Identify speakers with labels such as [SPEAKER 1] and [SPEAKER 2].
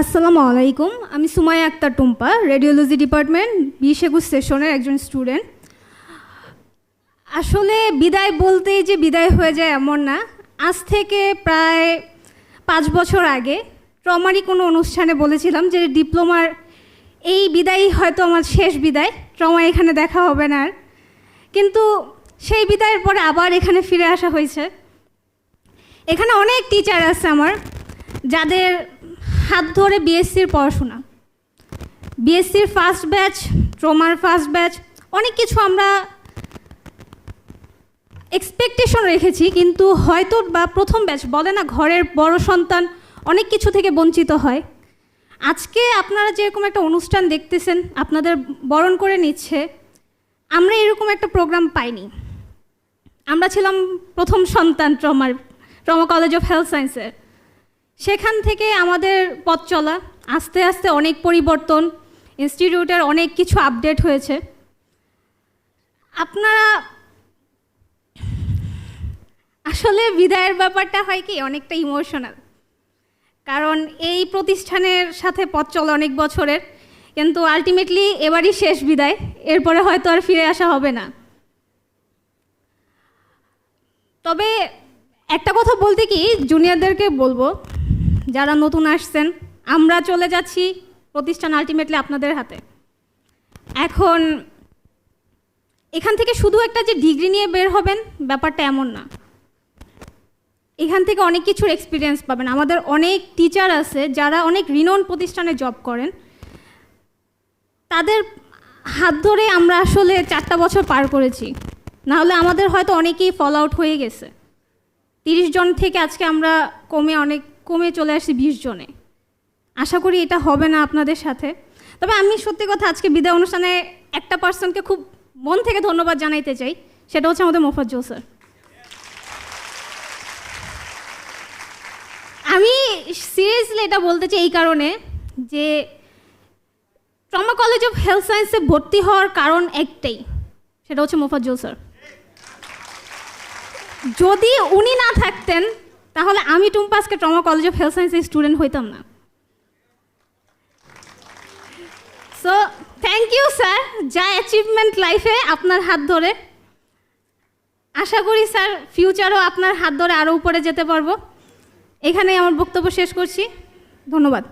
[SPEAKER 1] আসসালামু আলাইকুম। আমি সুমাইয়া আক্তার টুম্পা, রেডিওলজি ডিপার্টমেন্ট, বিশ একুশ সেশনের একজন স্টুডেন্ট। আসলে বিদায় বলতেই যে বিদায় হয়ে যায় এমন না। আজ থেকে প্রায় পাঁচ বছর আগে ট্রমারই কোনো অনুষ্ঠানে বলেছিলাম যে ডিপ্লোমার এই বিদায়ই হয়তো আমার শেষ বিদায়, ট্রমা এখানে দেখা হবে না আর। কিন্তু সেই বিদায়ের পরে আবার এখানে ফিরে আসা হয়েছে। এখানে অনেক টিচার আছে আমার, যাদের হাত ধরে বিএসসির পড়াশোনা। বিএসসির ফার্স্ট ব্যাচ ট্রমার ফার্স্ট ব্যাচ অনেক কিছু আমরা এক্সপেকটেশন রেখেছি, কিন্তু হয়তো বা প্রথম ব্যাচ বলে না, ঘরের বড় সন্তান অনেক কিছু থেকে বঞ্চিত হয়। আজকে আপনারা যেরকম একটা অনুষ্ঠান দেখতেছেন, আপনাদের বরণ করে নিচ্ছে, আমরা এরকম একটা প্রোগ্রাম পাইনি। আমরা ছিলাম প্রথম সন্তান ট্রমার ট্রমা কলেজ অফ হেলথ সায়েন্সের সেখান থেকে আমাদের পথ চলা, আস্তে আস্তে অনেক পরিবর্তন ইনস্টিটিউটের অনেক কিছু আপডেট হয়েছে। আপনারা, আসলে বিদায়ের ব্যাপারটা হয় কি, অনেকটা ইমোশনাল কারণ এই প্রতিষ্ঠানের সাথে পথ চলা অনেক বছরের, কিন্তু আলটিমেটলি এবারই শেষ বিদায়, এরপরে হয়তো আর ফিরে আসা হবে না। তবে একটা কথা বলতে কি জুনিয়রদেরকে বলব যারা নতুন আসছেন, আমরা চলে যাচ্ছি প্রতিষ্ঠান আলটিমেটলি আপনাদের হাতে। এখন, এখান থেকে শুধু একটা যে ডিগ্রি নিয়ে বের হবেন, ব্যাপারটা এমন না। এখান থেকে অনেক কিছুর এক্সপিরিয়েন্স পাবেন। আমাদের অনেক টিচার আছে যারা অনেক রিনোন প্রতিষ্ঠানে জব করেন। তাদের হাত ধরে আমরা আসলে চারটা বছর পার করেছি। নাহলে আমাদের হয়তো অনেকেই ফল আউট হয়ে গেছে। তিরিশ জন থেকে আজকে আমরা কমে অনেক কমে চলে আসি বিশ জনে। আশা করি এটা হবে না আপনাদের সাথে। তবে আমি সত্যি কথা আজকে বিদায় অনুষ্ঠানে একটা পার্সনকে খুব মন থেকে ধন্যবাদ জানাইতে চাই। সেটা হচ্ছে আমাদের মোফাজ্জল স্যার। আমি সিরিয়াসলি এটা বলতে চাই এই কারণে যে ট্রমা কলেজ অফ হেলথ সায়েন্সে ভর্তি হওয়ার কারণ একটাই, সেটা হচ্ছে মোফাজ্জল স্যার। যদি উনি না থাকতেন তাহলে আমি টুম্পাসকে ট্রমা কলেজ অফ হেলথ সায়েন্সের স্টুডেন্ট হইতাম না। সো থ্যাংক ইউ স্যার যা অ্যাচিভমেন্ট লাইফে আপনার হাত ধরে। আশা করি স্যার ফিউচারও আপনার হাত ধরে আরও উপরে যেতে পারব। এখানেই আমার বক্তব্য শেষ করছি। ধন্যবাদ।